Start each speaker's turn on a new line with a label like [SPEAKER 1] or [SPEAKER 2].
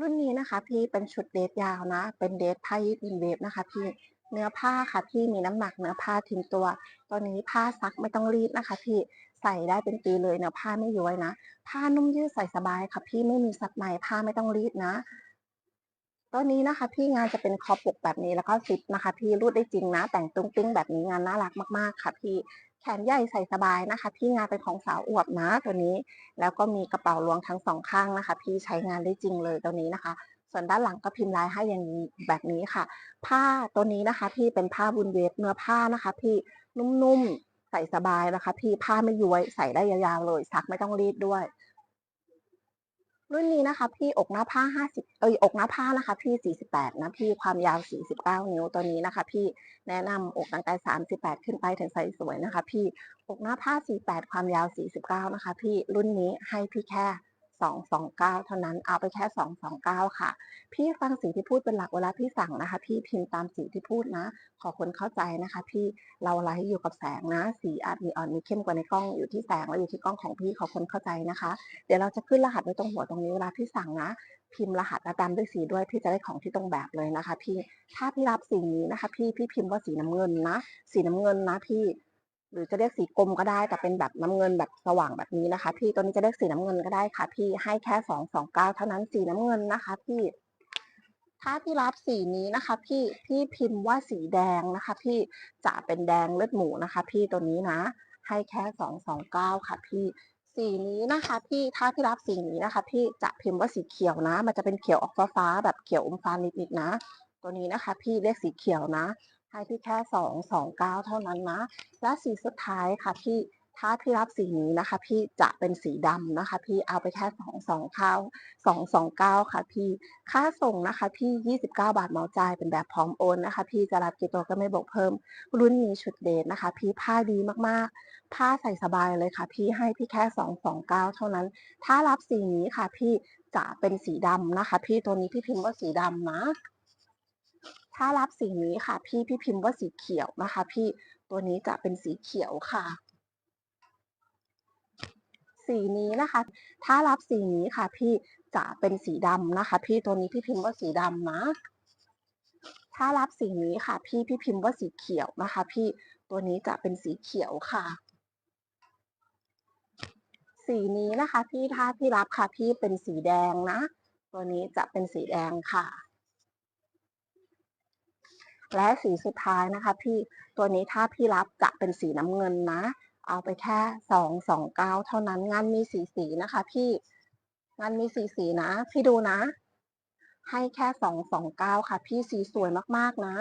[SPEAKER 1] รุ่นนี้นะคะพี่เป็นชุดเดรสยาวนะ เป็นเดรสผ้ายืดอินเวฟนะคะพี่เนื้อผ้าค่ะพี่มีน้ำหนักเนื้อผ้าทิ้งตัวตัวนี้ผ้าซักไม่ต้องรีดนะคะ พี่ใส่ได้เป็นปีเลยเนื้อผ้าไม่ย้วยนะ ผ้านุ่มยืดใส่สบายค่ะ พี่ไม่มีซับในผ้าไม่ต้องรีดนะตัวนี้นะคะ พี่งานจะเป็นคอปกแบบนี้แล้วก็ซิปนะคะ พี่รูดได้จริงนะ แต่งตุ้งติ้งแบบนี้งานน่ารักมากๆค่ะ พี่ แขนใหญ่ใส่สบายนะคะ พี่งานเป็นของสาวอวบนะตัวนี้ แล้วก็มีกระเป๋าลวงทั้งสองข้างนะคะ พี่ใช้งานได้จริงเลยตัวนี้นะคะ ส่วนด้านหลังก็พิมพ์ลายให้อย่างนี้แบบนี้ค่ะ ผ้าตัวนี้นะคะ พี่เป็นผ้าบุญเวฟเนื้อผ้านะคะ พี่นุ่มๆใส่สบายนะคะ พี่ผ้าไม่ย้วยใส่ได้ยาวๆเลยซักไม่ต้องรีดด้วย รุ่นนี้นะคะพี่อกหน้าผ้าห้าสิบเอยอกหน้าผ้านะคะพี่สี่สิบแปดนะพี่ความยาวสี่สิบเก้านิ้วตัวนี้นะคะ พี่แนะนำอกตั้งแต่สามสิบแปดขึ้นไปถึงไซส์สวยนะคะ พี่อกหน้าผ้าสี่แปดความยาวสี่สิบเก้านะคะ พี่รุ่นนี้ให้พี่แค่ 229 เท่านั้นเอาไปแค่ 229 ค่ะ พี่ฟังสีที่พูดเป็นหลักเวลาพี่สั่งนะคะ พี่พิมพ์ตามสีที่พูดนะ ขอคนเข้าใจนะคะ พี่เราไลฟ์อยู่กับแสงนะ สีอาจมีอ่อนมีเข้มกว่าในกล้องอยู่ที่แสงและอยู่ที่กล้องของพี่ขอคนเข้าใจนะคะ เดี๋ยวเราจะขึ้นรหัสไว้ตรงหัวตรงนี้เวลาพี่สั่งนะ พิมพ์รหัสและตามด้วยสีด้วยพี่จะได้ของที่ตรงแบบเลยนะคะ พี่ถ้าพี่รับสีนี้นะคะ พี่พี่พิมพ์ว่าสีน้ำเงินนะ สีน้ำเงินนะพี่ หรือจะเรียกสีกรมก็ได้ แต่เป็นแบบน้ำเงินแบบสว่างแบบนี้นะคะ พี่ตัวนี้จะเรียกสีน้ำเงินก็ได้ค่ะ พี่ให้แค่สองสองเก้าเท่านั้นสีน้ำเงินนะคะ พี่ ถ้าพี่รับสีนี้นะคะ พี่พี่พิมพ์ว่าสีแดงนะคะ พี่จะเป็นแดงเลือดหมูนะคะ พี่ตัวนี้นะ ให้แค่สองสองเก้าค่ะ พี่สีนี้นะคะพี่ถ้าพี่รับสีนี้นะคะ พี่จะพิมพ์ว่าสีเขียวนะ มันจะเป็นเขียวออกฟ้าๆแบบเขียวอมฟ้านิดๆนะ ตัวนี้นะคะ พี่เรียกสีเขียวนะ ให้พี่แค่สองสองเก้าเท่านั้นนะ และสีสุดท้ายค่ะพี่ถ้าพี่รับสีนี้นะคะ พี่จะเป็นสีดำนะคะ พี่เอาไปแค่สองสองเก้าสองสองเก้าค่ะ พี่ค่าส่งนะคะ พี่ยี่สิบเก้าบาทเหมาจ่ายเป็นแบบพร้อมโอนนะคะ พี่จะรับกี่ตัวก็ไม่บอกเพิ่ม รุ่นนี้ชุดเดทนะคะ พี่ผ้าดีมากๆ ผ้าใส่สบายเลยค่ะ พี่ให้พี่แค่สองสองเก้าเท่านั้น ถ้ารับสีนี้ค่ะ พี่จะเป็นสีดำนะคะ พี่ตัวนี้พี่พิมพ์ว่าสีดำนะ ถ้ารับสีนี้ค่ะ พี่พี่พิมพ์ว่าสีเขียวนะคะ พี่ตัวนี้จะเป็นสีเขียวค่ะ สีนี้นะคะ ถ้ารับสีนี้ค่ะ พี่จะเป็นสีดำนะคะ พี่ตัวนี้พี่พิมพ์ว่าสีดำนะถ้ารับสีนี้ค่ะ พี่พี่พิมพ์ว่าสีเขียวนะคะ พี่ตัวนี้จะเป็นสีเขียวค่ะ สีนี้นะคะ พี่ถ้าพี่รับค่ะ พี่เป็นสีแดงนะ ตัวนี้จะเป็นสีแดงค่ะ และสีสุดท้ายนะคะพี่ตัวนี้ถ้าพี่รับจะเป็นสีน้ำเงินนะ เอาไปแค่สองสองเก้าเท่านั้นงานมีสีสีนะคะ พี่งานมีสีสีนะ พี่ดูนะ ให้แค่สองสองเก้าค่ะ พี่สีสวยมากๆนะ